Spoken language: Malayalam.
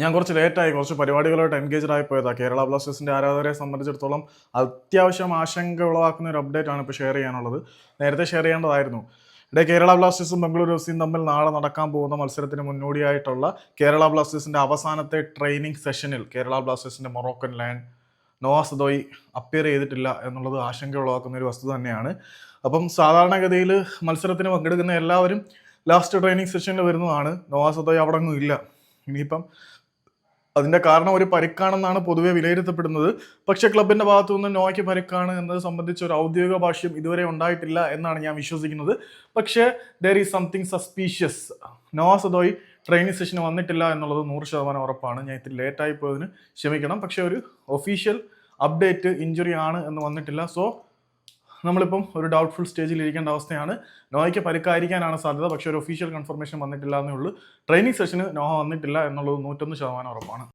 ഞാൻ കുറച്ച് ലേറ്റായി കുറച്ച് പരിപാടികളായിട്ട് എൻഗേജ്ഡ് ആയി പോയതാണ് കേരള ബ്ലാസ്റ്റേഴ്സിന്റെ ആരാധകരെ സംബന്ധിച്ചിടത്തോളം അത്യാവശ്യം ആശങ്ക ഉളവാക്കുന്ന ഒരു അപ്ഡേറ്റ് ആണ് ഇപ്പോൾ ഷെയർ ചെയ്യാനുള്ളത്. നേരത്തെ ഷെയർ ചെയ്യേണ്ടതായിരുന്നു. ഇവിടെ കേരള ബ്ലാസ്റ്റേഴ്സും ബംഗളൂരു എഫ് സിയും തമ്മിൽ നാളെ നടക്കാൻ പോകുന്ന മത്സരത്തിന് മുന്നോടിയായിട്ടുള്ള കേരള ബ്ലാസ്റ്റേഴ്സിന്റെ അവസാനത്തെ ട്രെയിനിങ് സെഷനിൽ കേരള ബ്ലാസ്റ്റേഴ്സിന്റെ മൊറോക്കൻ ലാൻഡ് നോവാസ് ദോയ് അപ്പിയർ ചെയ്തിട്ടില്ല എന്നുള്ളത് ആശങ്ക ഉളവാക്കുന്ന ഒരു വസ്തുത തന്നെയാണ്. അപ്പം സാധാരണഗതിയിൽ മത്സരത്തിന് പങ്കെടുക്കുന്ന എല്ലാവരും ലാസ്റ്റ് ട്രെയിനിങ് സെഷനിൽ വരുന്നതാണ്. നോവാസ് ദോയ് അവിടെ ഒന്നും ഇല്ല. ഇനിയിപ്പം അതിന്റെ കാരണം ഒരു പരിക്കാണെന്നാണ് പൊതുവെ വിലയിരുത്തപ്പെടുന്നത്. പക്ഷെ ക്ലബിന്റെ ഭാഗത്തു നിന്ന് നോയ്ക്ക് പരിക്കാണ് എന്നത് സംബന്ധിച്ച് ഒരു ഔദ്യോഗിക ഭാഷ്യം ഇതുവരെ ഉണ്ടായിട്ടില്ല എന്നാണ് ഞാൻ വിശ്വസിക്കുന്നത്. പക്ഷേ there is something suspicious Noah Sadaoui training സെഷന് വന്നിട്ടില്ല എന്നുള്ളത് നൂറ് ശതമാനം ഉറപ്പാണ്. ഞാൻ ഇത്തിരി ലേറ്റായി പോയതിന് ക്ഷമിക്കണം. പക്ഷേ ഒരു ഒഫീഷ്യൽ അപ്ഡേറ്റ് ഇഞ്ചുറി ആണ് എന്ന് വന്നിട്ടില്ല. സോ നമ്മളിപ്പം ഒരു ഡൗട്ട്ഫുൾ സ്റ്റേജിൽ ഇരിക്കേണ്ട അവസ്ഥയാണ്. നോയ്ക്ക് പരിക്കായിരിക്കാനാണ് സാധ്യത. പക്ഷേ ഒരു ഒഫീഷ്യൽ കൺഫർമേഷൻ വന്നിട്ടില്ല എന്നേ ഉള്ളൂ. ട്രെയിനിങ് സെഷന് നോഹ വന്നിട്ടില്ല എന്നുള്ളത് നൂറ്റൊന്ന് ശതമാനം ഉറപ്പാണ്.